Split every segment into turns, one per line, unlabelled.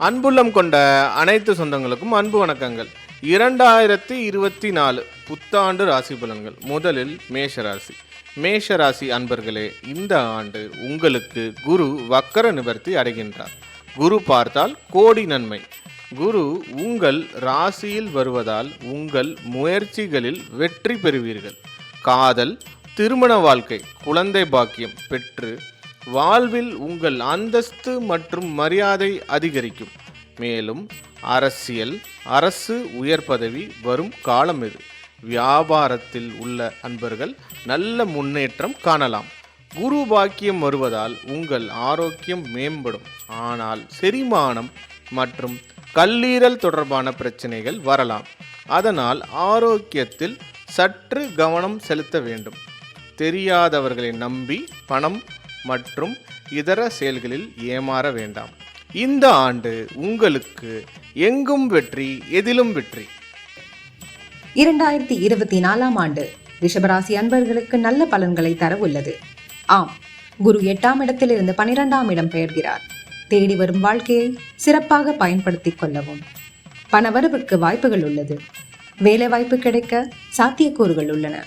அன்புள்ளம் கொண்ட அனைத்து சொந்தங்களுக்கும் அன்பு வணக்கங்கள். இரண்டாயிரத்தி இருபத்தி நாலு புத்தாண்டு ராசி பலன்கள். முதலில் மேஷராசி. மேஷராசி அன்பர்களே இந்த ஆண்டு உங்களுக்கு குரு வக்கர நிவர்த்தி அடைகின்றார். குரு பார்த்தால் கோடி நன்மை. குரு உங்கள் ராசியில் வருவதால் உங்கள் முயற்சிகளில் வெற்றி பெறுவீர்கள். காதல் திருமண வாழ்க்கை குழந்தை பாக்கியம் பெற்று வாழ்வில் உங்கள் அந்தஸ்து மற்றும் மரியாதை அதிகரிக்கும். மேலும் அரசியல் அரசு உயர் பதவி வரும் காலம் இது. வியாபாரத்தில் உள்ள அன்பர்கள் நல்ல முன்னேற்றம் காணலாம். குரு பாக்கியம் வருவதால் உங்கள் ஆரோக்கியம் மேம்படும். ஆனால் செரிமானம் மற்றும் கல்லீரல் தொடர்பான பிரச்சனைகள் வரலாம். அதனால் ஆரோக்கியத்தில் சற்று கவனம் செலுத்த வேண்டும். தெரியாதவர்களை நம்பி பணம் மற்றும் இதர செயல்களில் ஏமாற வேண்டாம். இந்த ஆண்டு உங்களுக்கு எங்கும் வெற்றி எதிலும் வெற்றி?
இரண்டாயிரத்தி இருபத்தி நாலாம் ஆண்டு ரிஷபராசி அன்பர்களுக்கு நல்ல பலன்களை தர உள்ளது. ஆம் குரு எட்டாம் இடத்திலிருந்து பனிரெண்டாம் இடம் பெயர்கிறார். தேடி வரும் வாழ்க்கையை சிறப்பாக பயன்படுத்திக் கொள்ளவும். பணவரவுக்கு வாய்ப்புகள் உள்ளது. வேலை வாய்ப்பு கிடைக்க சாத்தியக்கூறுகள் உள்ளன.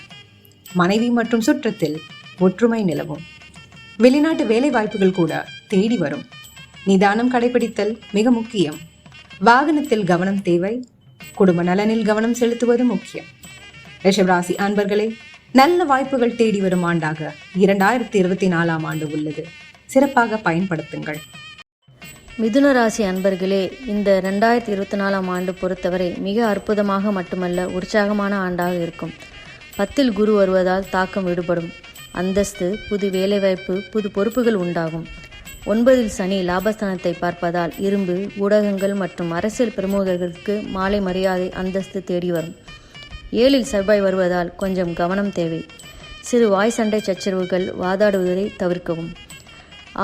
மனைவி மற்றும் சுற்றத்தில் ஒற்றுமை நிலவும். வெளிநாட்டு வேலை வாய்ப்புகள் கூட தேடி வரும். நிதானம் கடைபிடித்தல் மிக முக்கியம். வாகனத்தில் கவனம் தேவை. குடும்ப நலனில் கவனம் செலுத்துவது முக்கியம். ரிஷபராசி அன்பர்களே நல்ல வாய்ப்புகள் தேடி வரும் ஆண்டாக இரண்டாயிரத்தி இருபத்தி நாலாம் ஆண்டு உள்ளது. சிறப்பாக பயன்படுத்துங்கள்.
மிதுன ராசி அன்பர்களே இந்த ரெண்டாயிரத்தி இருபத்தி நாலாம் ஆண்டு பொறுத்தவரை மிக அற்புதமாக மட்டுமல்ல உற்சாகமான ஆண்டாக இருக்கும். பத்தில் குரு வருவதால் தாக்கம் விடுபடும். அந்தஸ்து புது வேலைவாய்ப்பு புது பொறுப்புகள் உண்டாகும். ஒன்பதில் சனி லாபஸ்தானத்தை பார்ப்பதால் இரும்பு ஊடகங்கள் மற்றும் அரசியல் பிரமுகர்களுக்கு மாலை மரியாதை அந்தஸ்து தேடி வரும். ஏழில் செவ்வாய் வருவதால் கொஞ்சம் கவனம் தேவை. சிறு வாய் சண்டை சச்சரவுகள் வாதாடுவதை தவிர்க்கவும்.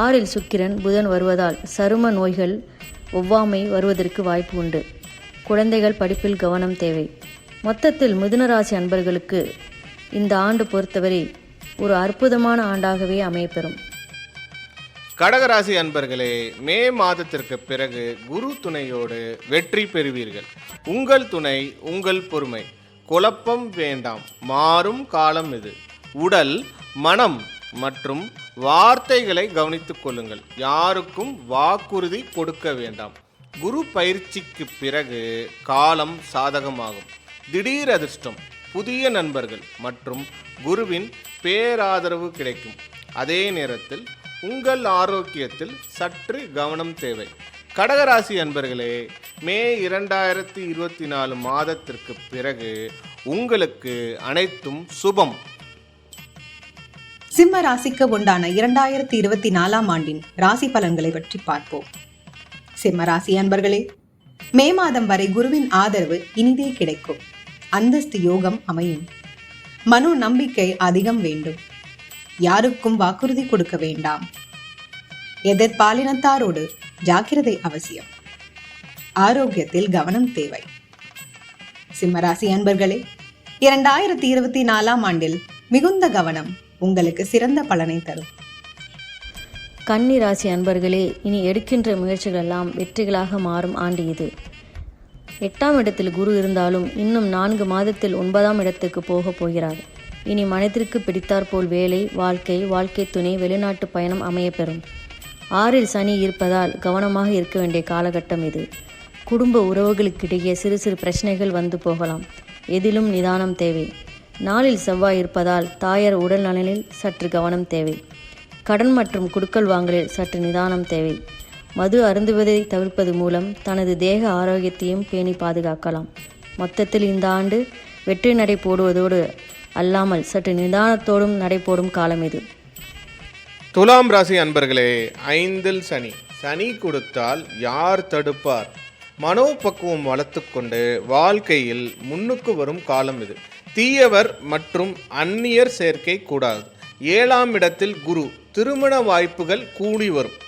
ஆறில் சுக்கிரன் புதன் வருவதால் சரும நோய்கள் ஒவ்வாமை வருவதற்கு வாய்ப்பு உண்டு. குழந்தைகள் படிப்பில் கவனம் தேவை. மொத்தத்தில் மிதுனராசி அன்பர்களுக்கு இந்த ஆண்டு பொறுத்தவரை ஒரு அற்புதமான ஆண்டாகவே அமையப்பெறும்.
கடகராசி அன்பர்களே மே மாதத்திற்கு பிறகு குரு துணையோடு வெற்றி பெறுவீர்கள். உங்கள் துணை உங்கள் பொறுமை. குழப்பம் வேண்டாம். மாறும் காலம் இது. உடல் மனம் மற்றும் வார்த்தைகளை கவனித்துக் கொள்ளுங்கள். யாருக்கும் வாக்குறுதி கொடுக்க வேண்டாம். குரு பயிற்சிக்கு பிறகு காலம் சாதகமாகும். திடீர் அதிர்ஷ்டம் புதிய நண்பர்கள் மற்றும் குருவின் பேராதரவு கிடைக்கும். அதே நேரத்தில் உங்கள் ஆரோக்கியத்தில் சற்று கவனம் தேவை. கடகராசி அன்பர்களே மே இரண்டாயிரத்தி இருபத்தி நாலு மாதத்திற்கு பிறகு உங்களுக்கு அனைத்தும் சுபம்.
சிம்ம ராசிக்கு உண்டான இரண்டாயிரத்தி இருபத்தி நாலாம் ஆண்டின் ராசி பலன்களை பற்றி பார்ப்போம். சிம்ம ராசி அன்பர்களே மே மாதம் வரை குருவின் ஆதரவு இனிதே கிடைக்கும். அந்தஸ்து யோகம் அமையும். மனு நம்பிக்கை அதிகம் வேண்டும். யாருக்கும் வாக்குறுதி கொடுக்க வேண்டாம். எதிர்பாலினத்தாரோடு ஜாக்கிரதை அவசியம். ஆரோக்கியத்தில் கவனம் தேவை. சிம்மராசி அன்பர்களே இரண்டாயிரத்தி இருபத்தி நாலாம் ஆண்டில் மிகுந்த கவனம் உங்களுக்கு சிறந்த பலனை தரும்.
கன்னி ராசி அன்பர்களே இனி எடுக்கின்ற முயற்சிகள் எல்லாம் வெற்றிகளாக மாறும் ஆண்டு இது. எட்டாம் இடத்தில் குரு இருந்தாலும் இன்னும் நான்கு மாதத்தில் ஒன்பதாம் இடத்துக்கு போகப் போகிறார். இனி மனதிற்கு பிடித்தாற்போல் வேலை வாழ்க்கை வாழ்க்கை துணை வெளிநாட்டு பயணம் அமையப்பெறும். ஆறில் சனி இருப்பதால் கவனமாக இருக்க வேண்டிய காலகட்டம் இது. குடும்ப உறவுகளுக்கிடையே சிறு சிறு பிரச்சனைகள் வந்து போகலாம். எதிலும் நிதானம் தேவை. நாளில் செவ்வாய் இருப்பதால் தாயார் உடல் நலனில் சற்று கவனம் தேவை. கடன் மற்றும் குடுக்கல் வாங்கலில் சற்று நிதானம் தேவை. மது அருந்துவதை தவிர்ப்பது மூலம் தனது தேக ஆரோக்கியத்தையும் பேணி பாதுகாக்கலாம். மொத்தத்தில் இந்த ஆண்டு வெற்றி நடை போடுவதோடு அல்லாமல் சற்று நிதானத்தோடும் நடை போடும் காலம் இது.
துலாம் ராசி அன்பர்களே ஐந்தில் சனி. சனி கொடுத்தால் யார் தடுப்பார்? மனோபக்குவம் வளர்த்துக்கொண்டு வாழ்க்கையில் முன்னுக்கு வரும் காலம் இது. தீயவர் மற்றும் அந்நியர் சேர்க்கை கூடாது. ஏழாம் இடத்தில் குரு. திருமண வாய்ப்புகள் கூடி வரும்.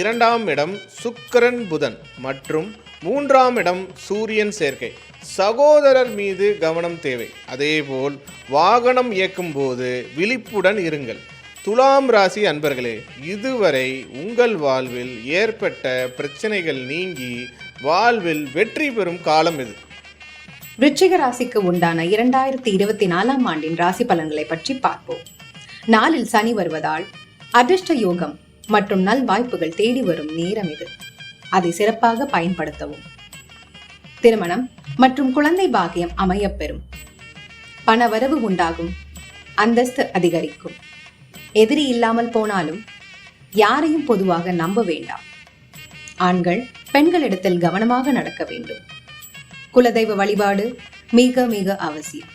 இரண்டாம் இடம் சுக்கிரன் புதன் மற்றும் மூன்றாம் இடம் சூரியன் சேர்க்கை. சகோதரர் மீது கவனம் தேவை. அதேபோல் வாகனம் இயக்கும் போது விழிப்புடன் இருங்கள். துலாம் ராசி அன்பர்களே இதுவரை உங்கள் வாழ்வில் ஏற்பட்ட பிரச்சனைகள் நீங்கி வாழ்வில் வெற்றி பெறும் காலம் இது.
விருச்சிக ராசிக்கு உண்டான இரண்டாயிரத்தி இருபத்தி நாலாம் ஆண்டின் ராசி பலன்களை பற்றி பார்ப்போம். நாளில் சனி வருவதால் அதிர்ஷ்ட யோகம் மற்றும் நல் வாய்ப்புகள் தேடி வரும் நேரம் இது. அதை சிறப்பாக பயன்படுத்தவும். திருமணம் மற்றும் குழந்தை பாக்கியம் அமையப்பெறும் பண வரவு உண்டாகும். அந்தஸ்து அதிகரிக்கும். எதிரி இல்லாமல் போனாலும் யாரையும் பொதுவாக நம்ப வேண்டாம். ஆண்கள் பெண்களிடத்தில் கவனமாக நடக்க வேண்டும். குலதெய்வ வழிபாடு மிக மிக அவசியம்.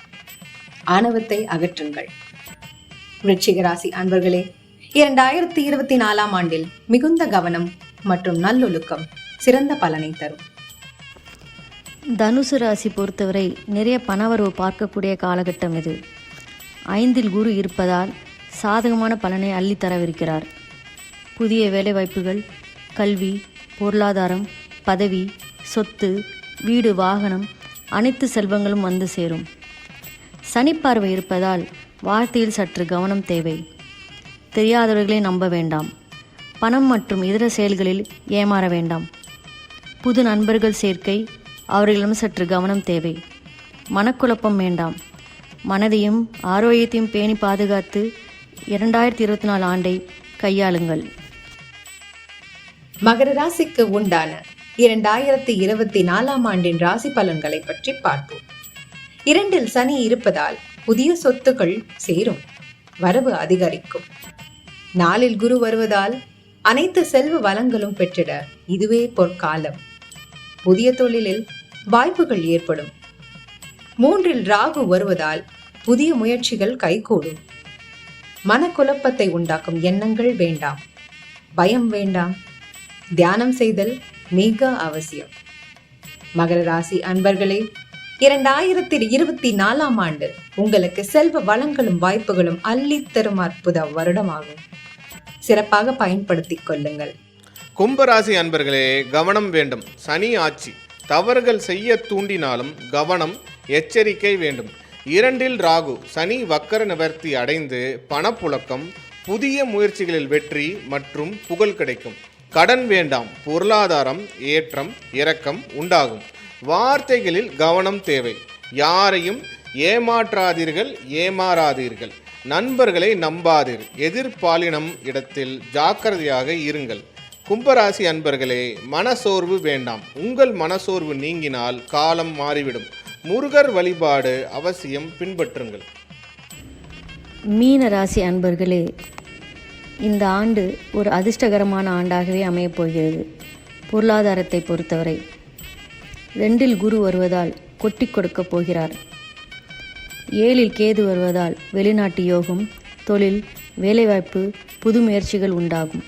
ஆணவத்தை அகற்றுங்கள். விருச்சிக ராசி அன்பர்களே இரண்டாயிரத்தி இருபத்தி நாலாம் ஆண்டில் மிகுந்த கவனம் மற்றும் நல்லொழுக்கம் சிறந்த பலனை தரும்.
தனுசு ராசி பொறுத்தவரை நிறைய பணவரவு பார்க்கக்கூடிய காலகட்டம் இது. ஐந்தில் குரு இருப்பதால் சாதகமான பலனை அள்ளித் தரவிருக்கிறார். புதிய வேலைவாய்ப்புகள் கல்வி பொருளாதாரம் பதவி சொத்து வீடு வாகனம் அனைத்து செல்வங்களும் வந்து சேரும். சனிப்பார்வை இருப்பதால் வார்த்தையில் சற்று கவனம் தேவை. தெரியாதவர்களை நம்ப வேண்டாம். பணம் மற்றும் இதர செயல்களில் ஏமாற வேண்டாம். புது நண்பர்கள் சேர்க்கை அவர்களிடம் சற்று கவனம் தேவை. மனக்குழப்பம் வேண்டாம். மனதையும் ஆரோக்கியத்தையும் பேணி பாதுகாத்து இரண்டாயிரத்தி இருபத்தி நாலு ஆண்டை கையாளுங்கள்.
மகர ராசிக்கு உண்டான இரண்டாயிரத்தி இருபத்தி நாலாம் ஆண்டின் ராசி பலன்களை பற்றி பார்ப்போம். இரண்டில் சனி இருப்பதால் புதிய சொத்துக்கள் சேரும். வரவு அதிகரிக்கும். நாளில் குரு வருவதால் அனைத்து செல்வ வளங்களும் பெற்றிட இதுவே பொற்காலம். புதிய தொழிலில் வாய்ப்புகள் ஏற்படும். மூன்றில் ராகு வருவதால் புதிய முயற்சிகள் கைகூடும். மனக்குழப்பத்தை உண்டாக்கும் எண்ணங்கள் வேண்டாம். பயம் வேண்டாம். தியானம் செய்தல் மிக அவசியம். மகர ராசி அன்பர்களே இரண்டாயிரத்தி இருபத்தி நாலாம் ஆண்டு உங்களுக்கு செல்வ வளங்களும் வாய்ப்புகளும் அள்ளித் தரும் அற்புத வருடமாகும். சிறப்பாக பயன்படுத்திக் கொள்ளுங்கள்.
கும்பராசி அன்பர்களே கவனம் வேண்டும். சனி ஆட்சி. தவறுகள் செய்ய தூண்டினாலும் கவனம் எச்சரிக்கை வேண்டும். இரண்டில் ராகு. சனி வக்கர நிவர்த்தி அடைந்து பணப்புழக்கம் புதிய முயற்சிகளில் வெற்றி மற்றும் புகழ் கிடைக்கும். கடன் வேண்டாம். பொருளாதாரம் ஏற்றம் இறக்கம் உண்டாகும். வார்த்தைகளில் கவனம் தேவை. யாரையும் ஏமாற்றாதீர்கள் ஏமாறாதீர்கள். நண்பர்களை நம்பாதீர். எதிர்பாலினம் இடத்தில் ஜாக்கிரதையாக இருங்கள். கும்பராசி அன்பர்களே மனசோர்வு வேண்டாம். உங்கள் மனசோர்வு நீங்கினால் காலம் மாறிவிடும். முருகர் வழிபாடு அவசியம் பின்பற்றுங்கள்.
மீன ராசி அன்பர்களே இந்த ஆண்டு ஒரு அதிர்ஷ்டகரமான ஆண்டாகவே அமையப் போகிறது. பொருளாதாரத்தை பொறுத்தவரை ரெண்டில் குரு வருவதால் கொட்டி கொடுக்கப் போகிறார். ஏழில் கேது வருவதால் வெளிநாட்டு யோகம் தொழில் வேலைவாய்ப்பு புது முயற்சிகள் உண்டாகும்.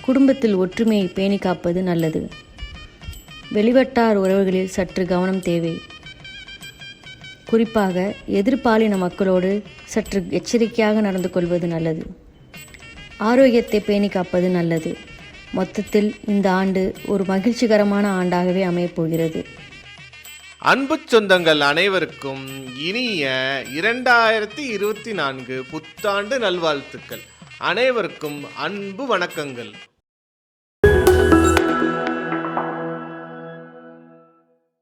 குடும்பத்தில் ஒற்றுமையை பேணி காப்பது நல்லது. வெளிவட்டார் உறவுகளில் சற்று கவனம் தேவை. குறிப்பாக எதிர்பாலின மக்களோடு சற்று எச்சரிக்கையாக நடந்து கொள்வது நல்லது. ஆரோக்கியத்தை பேணி காப்பது நல்லது. மொத்தத்தில் இந்த ஆண்டு ஒரு மகிழ்ச்சிகரமான ஆண்டாகவே அமையப்போகிறது.
அன்பு சொந்தங்கள் அனைவருக்கும் இனிய இரண்டாயிரத்தி இருபத்தி நான்கு புத்தாண்டு நல்வாழ்த்துக்கள். அனைவருக்கும் அன்பு வணக்கங்கள்.